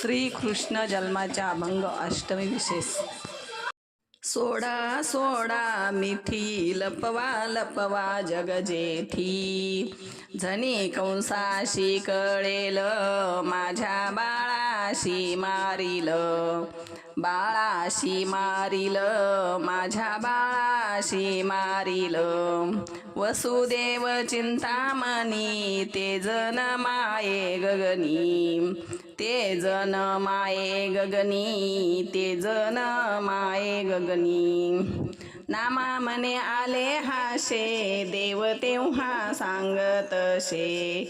श्रीकृष्ण जन्माच्या अभंग अष्टमी विशेष. सोडा सोडा मिठी लपवा लपवा जग जेठी. झनी कंसाशी कळेल माझ्या बाळाशी मारिल. बाळाशी मारिल माझ्या बाळाशी मारिल. वसुदेव चिंतामणी ते जन माये गगनी. ते जन माये गगनी ते जन माये गगनी. नामा मने आले हाशे देव तेव्हा सांगत शे.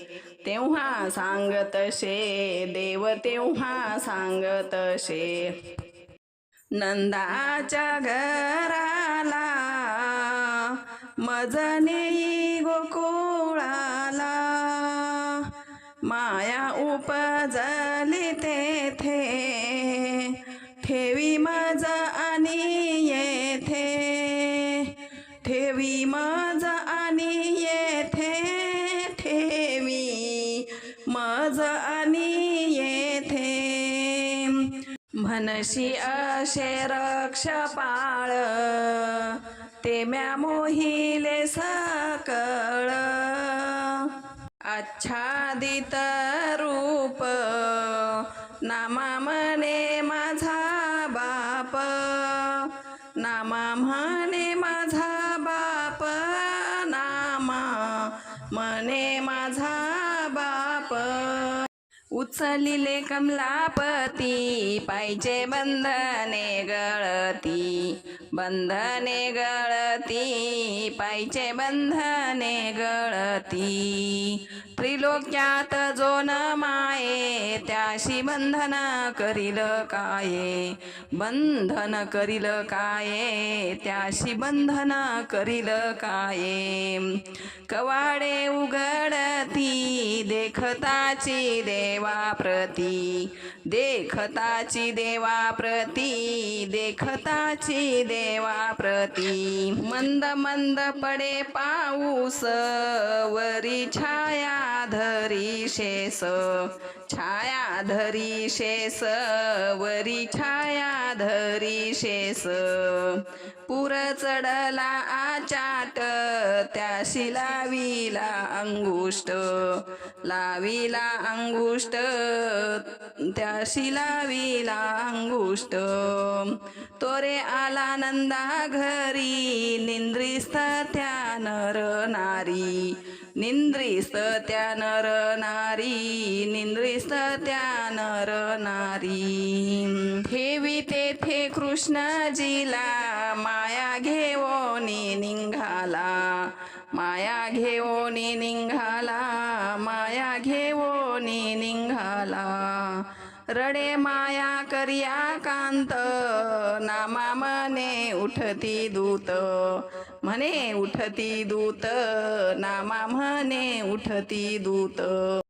तेव्हा सांगत शे देव तेव्हा सांगत शे. नंदाच्या घराला मजने माया उपजली तेथे ठेवी मज आणि येथे ठेवी मज आणि येथे ठेवी मज आणि येथे. म्हणशी असे रक्ष पाळ ते म्या मोहिले सकळ. आच्छादित नामा म्हणे माझा बाप. नामा म्हणे माझा बाप. नामा म्हणे माझा बाप. उचलिले कमलापती पाहिजे बंधने गळती. बंधने गळती पाहिजे बंधने गळती. त्रिलोक्यात जो न माये त्याशी बंधन करील काये? बंधन करील काये त्याशी बंधन करील काये? कवाडे उघडती देखताची देवा प्रती देखताची देवा प्रती देखताची देवा प्रती. मंद मंद पडे पाऊस वरी छाया धरी शेस छाया धरी शेस वरी छाया धरी शेस पुर चढला आचाट त्याशी लाविला अंगुष्ट. लाविला अंगुष्ट त्याशी लाविला अंगुष्ट. तोरे आला नंदा घरी निंद्रिस्त त्या नर नारी. निंद्रिस्त त्या नर नारी निंद्रिस्त त्या नर. नारी ठेवी तेथे कृष्णजीला माया घेवोनी निघाला. माया घेवोनी निघाला माया घेवोनी निघाला. रडे माया करिया कांत नामा मने उठती दूत. म्हणे उठती दूत नामा म्हणे उठती दूत.